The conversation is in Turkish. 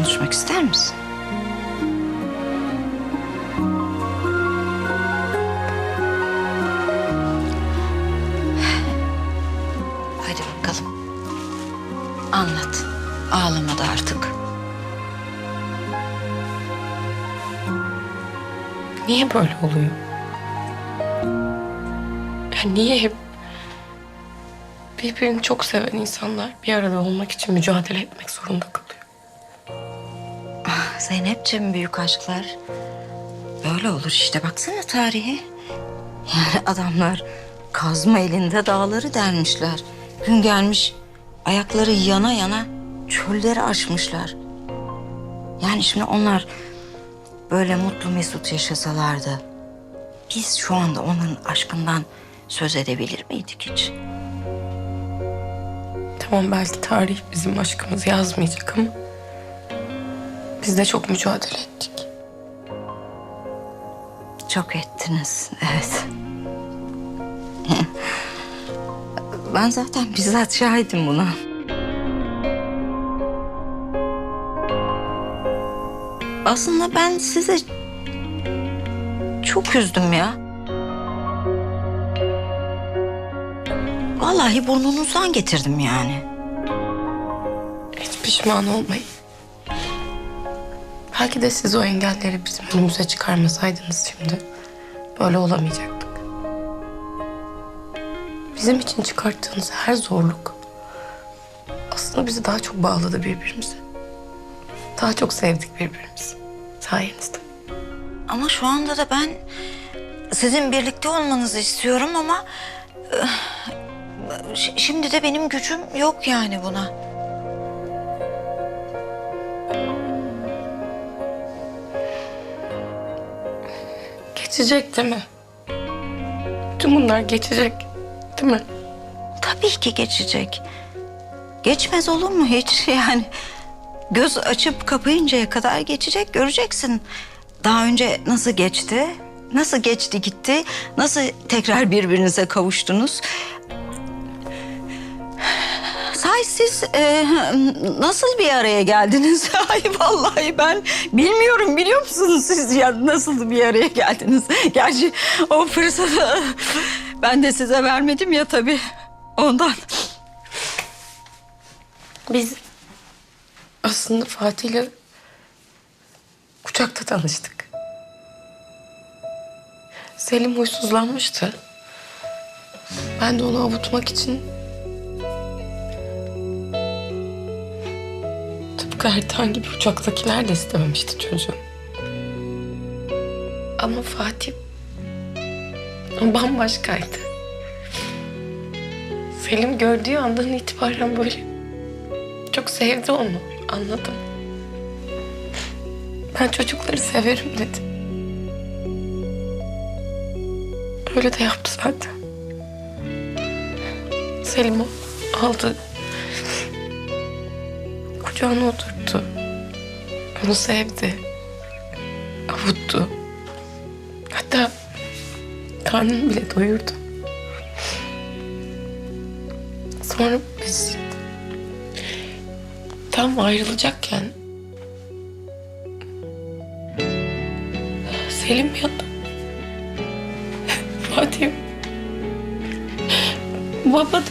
konuşmak ister misin? Hadi bakalım. Anlat. Ağlama da artık. Niye böyle oluyor? Ya niye hep birbirini çok seven insanlar bir arada olmak için mücadele etmek zorunda? Zeynep'ciğim büyük aşklar böyle olur işte baksana tarihe. Yani adamlar kazma elinde dağları delmişler. Gün gelmiş ayakları yana yana çölleri aşmışlar. Yani şimdi onlar böyle mutlu mesut yaşasalardı biz şu anda onların aşkından söz edebilir miydik hiç? Tamam belki tarih bizim aşkımızı yazmayacak ama biz de çok mücadele ettik. Çok ettiniz, evet. Ben zaten bizzat şahidim buna. Aslında ben size çok üzdüm ya. Vallahi burnunuzdan getirdim yani. Hiç pişman olmayın. Belki de siz o engelleri bizim önümüze çıkarmasaydınız şimdi böyle olamayacaktık. Bizim için çıkarttığınız her zorluk aslında bizi daha çok bağladı birbirimize. Daha çok sevdik birbirimizi sayenizde. Ama şu anda da ben sizin birlikte olmanızı istiyorum ama eh, şimdi de benim gücüm yok yani buna. Geçecek değil mi? Bütün bunlar geçecek değil mi? Tabii ki geçecek. Geçmez olur mu hiç yani? Göz açıp kapayıncaya kadar geçecek göreceksin. Daha önce nasıl geçti? Nasıl geçti gitti? Nasıl tekrar birbirinize kavuştunuz? Say siz e, nasıl bir araya geldiniz? Ay vallahi ben bilmiyorum biliyor musunuz siz ya nasıl bir araya geldiniz? Gerçi o fırsatı ben de size vermedim ya tabii ondan. Biz aslında Fatih'le kucakta tanıştık. Selim huysuzlanmıştı. Ben de onu avutmak için tıpkı Ertan gibi uçaktakiler de istememişti çocuğu. Ama Fatih bambaşkaydı. Selim gördüğü andan itibaren böyle çok sevdi onu. Anladım. Ben çocukları severim dedi. Öyle de yaptı zaten. Selim o aldı. Kucağına oturttu. Onu sevdi. Avuttu. Hatta karnını bile doyurdu. Sonra biz tam ayrılacakken Selim anda Fatih baba dedi.